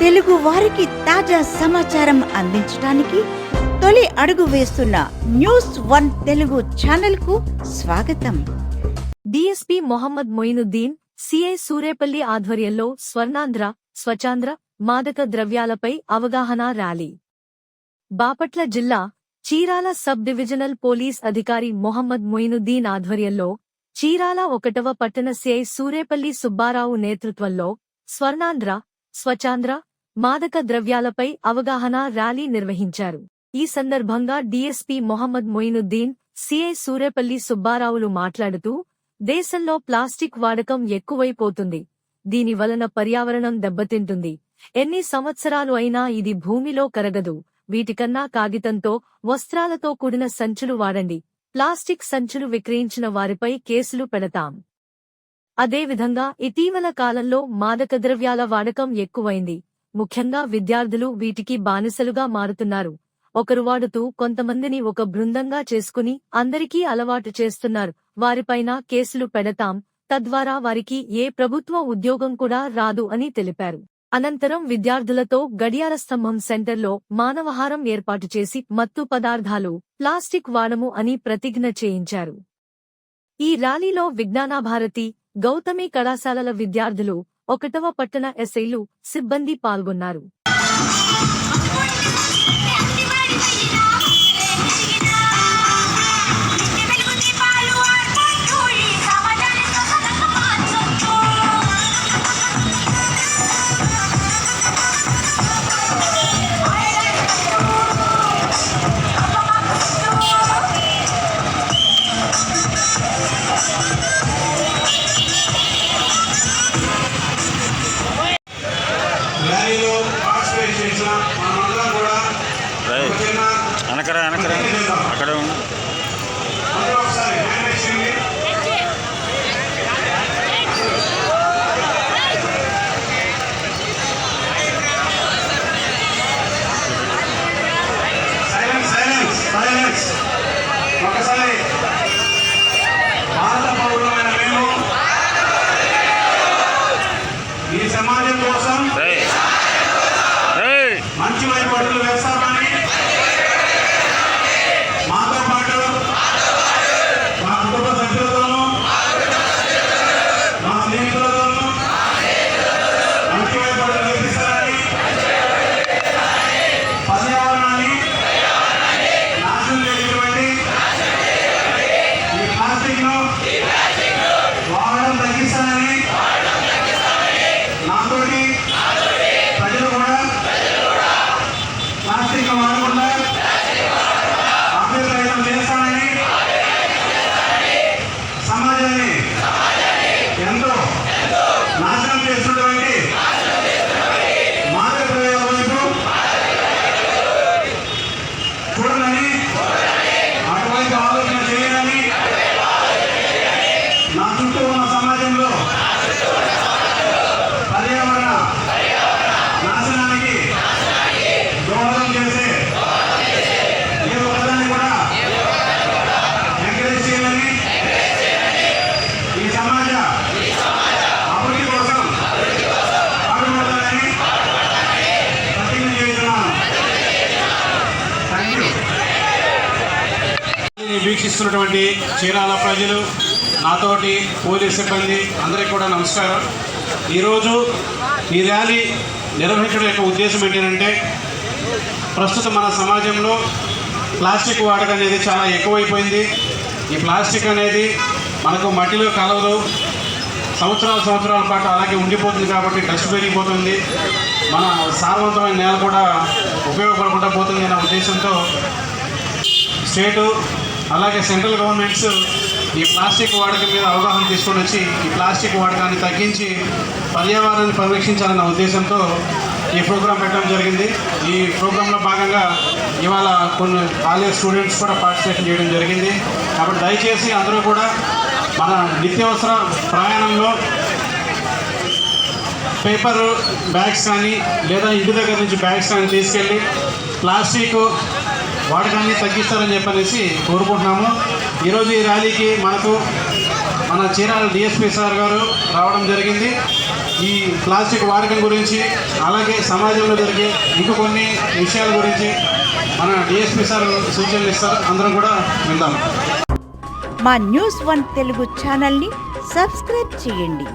తెలుగు వారికి తాజా సమాచారం అందించడానికి తొలి అడుగు వేస్తున్న న్యూస్ వన్ తెలుగు ఛానల్కు స్వాగతం. డిఎస్పి మొహమ్మద్ మొయినుద్దీన్ సిఐ సూరేపల్లి ఆధ్వర్యంలో స్వర్ణాంధ్ర స్వచాంద్ర మాదక ద్రవ్యాలపై అవగాహన ర్యాలీ. బాపట్ల జిల్లా చీరాల సబ్ డివిజనల్ పోలీస్ అధికారి మొహమ్మద్ మొయినుద్దీన్ ఆధ్వర్యంలో చీరాల ఒకటవ పట్టణ సిఐ సూరేపల్లి సుబ్బారావు నేతృత్వంలో స్వర్ణాంధ్ర స్వచాంద్ర మాదక ద్రవ్యాలపై అవగాహన ర్యాలీ నిర్వహించారు. ఈ సందర్భంగా డీఎస్పీ మొహమ్మద్ మొయినుద్దీన్ సిఐ సూరేపల్లి సుబ్బారావులు మాట్లాడుతూ దేశంలో ప్లాస్టిక్ వాడకం ఎక్కువైపోతుంది. దీని వలన పర్యావరణం దెబ్బతింటుంది. ఎన్ని సంవత్సరాలు అయినా ఇది భూమిలో కరగదు. వీటికన్నా కాగితంతో వస్త్రాలతో కూడిన సంచులు వాడండి. ప్లాస్టిక్ సంచులు విక్రయించిన వారిపై కేసులు పెడతాం. అదేవిధంగా ఇటీవల కాలంలో మాదక ద్రవ్యాల వాడకం ఎక్కువైంది. ముఖ్యంగా విద్యార్థులు వీటికి బానిసలుగా మారుతున్నారు. ఒకరు వాడుతూ కొంతమందిని ఒక బృందంగా చేసుకుని అందరికీ అలవాటు చేస్తున్నారు. వారిపైన కేసులు పెడతాం తద్వారా వారికి ఏ ప్రభుత్వ ఉద్యోగం కూడా రాదు అని తెలిపారు. అనంతరం విద్యార్థులతో గడియార స్తంభం సెంటర్లో మానవహారం ఏర్పాటు చేసి మత్తు పదార్థాలు ప్లాస్టిక్ వాడము అని ప్రతిజ్ఞ చేయించారు. ఈ ర్యాలీలో విజ్ఞానాభారతి గౌతమి కళాశాలల విద్యార్థులు ఒకటవ పట్టణ ఎస్ఐలు సిబ్బంది పాల్గొన్నారు. వెనకరా వెనకరా. అక్కడే ఉన్నా উজ্জ্বল করল నాశనం చేస్తున్నటువంటి వీక్షిస్తున్నటువంటి చీరాల ప్రజలు నాతోటి పోలీస్ సిబ్బంది అందరికీ కూడా నమస్కారం. ఈరోజు ఈ ర్యాలీ నిర్వహించడం యొక్క ఉద్దేశం ఏంటంటే ప్రస్తుతం మన సమాజంలో ప్లాస్టిక్ వాడకం అనేది చాలా ఎక్కువైపోయింది. ఈ ప్లాస్టిక్ అనేది మనకు మట్టిలో కలవదు. సంవత్సరాల సంవత్సరాల పాటు అలాగే ఉండిపోతుంది కాబట్టి డస్ట్ పెరిగిపోతుంది. మన సారవంతమైన నేల కూడా ఉపయోగపడకుండా పోతుంది అనే ఉద్దేశంతో స్టేటు అలాగే సెంట్రల్ గవర్నమెంట్స్ ఈ ప్లాస్టిక్ వాడకం మీద అవగాహన తీసుకొని వచ్చి ఈ ప్లాస్టిక్ వాడకాన్ని తగ్గించి పర్యావరణాన్ని పరిరక్షించాలన్న ఉద్దేశంతో ఈ ప్రోగ్రాం పెట్టడం జరిగింది. ఈ ప్రోగ్రాంలో భాగంగా ఇవాళ కొన్ని కాలేజ్ స్టూడెంట్స్ కూడా పార్టిసిపేషన్ చేయడం జరిగింది. కాబట్టి దయచేసి అందరూ కూడా మన నిత్యావసర ప్రయాణంలో పేపర్ బ్యాగ్స్ కానీ లేదా ఇంటి దగ్గర నుంచి బ్యాగ్స్ కానీ తీసుకెళ్ళి ప్లాస్టిక్ వాడకాన్ని తగ్గిస్తారని చెప్పనేసి కోరుకుంటున్నాము. ఈరోజు ఈ ర్యాలీకి మనకు మన చీరాల డిఎస్పీ సార్ గారు రావడం జరిగింది. ఈ ప్లాస్టిక్ వాడకం గురించి అలాగే సమాజంలో జరిగే ఇంక కొన్ని విషయాల గురించి మన డిఎస్పీ సార్ సూచనలు ఇస్తారు. అందరం కూడా విందాం. మా న్యూస్ వన్ తెలుగు ఛానల్ని సబ్స్క్రైబ్ చేయండి.